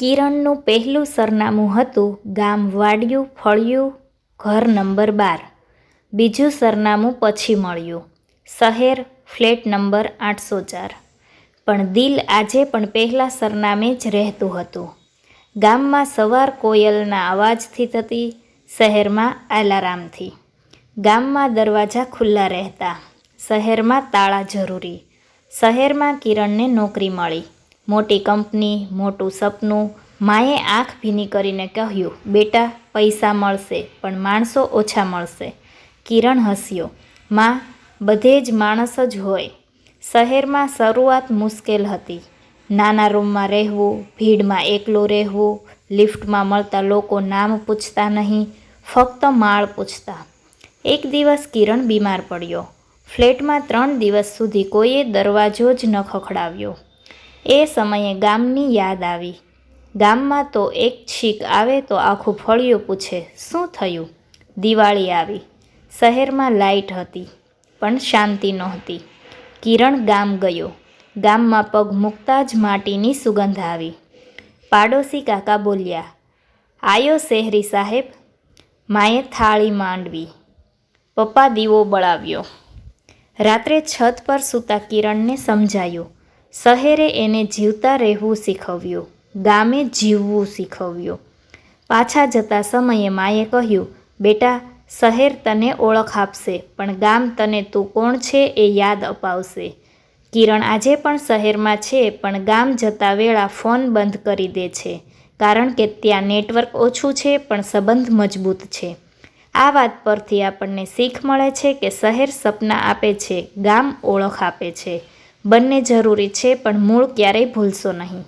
કિરણનું પહેલું સરનામું હતું ગામ વાડિયું, ફળિયું, ઘર નંબર બાર. બીજું સરનામું પછી મળ્યું, શહેર, ફ્લેટ નંબર આઠસો ચાર. પણ દિલ આજે પણ પહેલાં સરનામે જ રહેતું હતું. ગામમાં સવાર કોયલના અવાજથી થતી, શહેરમાં એલારામથી ગામમાં દરવાજા ખુલ્લા રહેતા, શહેરમાં તાળા જરૂરી. શહેરમાં કિરણને નોકરી મળી. મોટી કંપની, મોટું સપનું. માએ આંખ ભીની કરીને કહ્યું, બેટા, પૈસા મળશે, પણ માણસો ઓછા મળશે. કિરણ હસ્યો, માં, બધે જ માણસ જ હોય. શહેરમાં શરૂઆત મુશ્કેલ હતી. નાના રૂમમાં રહેવું, ભીડમાં એકલું રહેવું, લિફ્ટમાં મળતા લોકો નામ પૂછતા નહીં, ફક્ત માળ પૂછતા. એક દિવસ કિરણ બીમાર પડ્યો. ફ્લેટમાં ત્રણ દિવસ સુધી કોઈએ દરવાજો જ ન ખખડાવ્યો. એ સમયે ગામની યાદ આવી. ગામમાં તો એક છીક આવે તો આખું ફળિયું પૂછે, શું થયું? દિવાળી આવી. શહેરમાં લાઇટ હતી, પણ શાંતિ નહોતી. કિરણ ગામ ગયો. ગામમાં પગ મૂકતા જ માટીની સુગંધ આવી. પાડોશી કાકા બોલ્યા, આયો શહેરી સાહેબ. માએ થાળી માંડવી. પપ્પા દીવો બળાવ્યો. રાત્રે છત પર સૂતા કિરણને સમજાયું શહેરે એને જીવતા રહેવું શીખવ્યું, ગામે જીવવું શીખવ્યું. પાછા જતા સમયે માએ કહ્યું, બેટા, શહેર તને ઓળખ આપશે, પણ ગામ તને તું કોણ છે એ યાદ અપાવશે. કિરણ આજે પણ શહેરમાં છે, પણ ગામ જતા વેળા ફોન બંધ કરી દે છે, કારણ કે ત્યાં નેટવર્ક ઓછું છે, પણ સંબંધ મજબૂત છે. આ વાત પરથી આપણને શીખ મળે છે કે શહેર સપના આપે છે, ગામ ઓળખ આપે છે. બંને જરૂરી છે પણ મૂળ ક્યારેય ભૂલશો નહીં.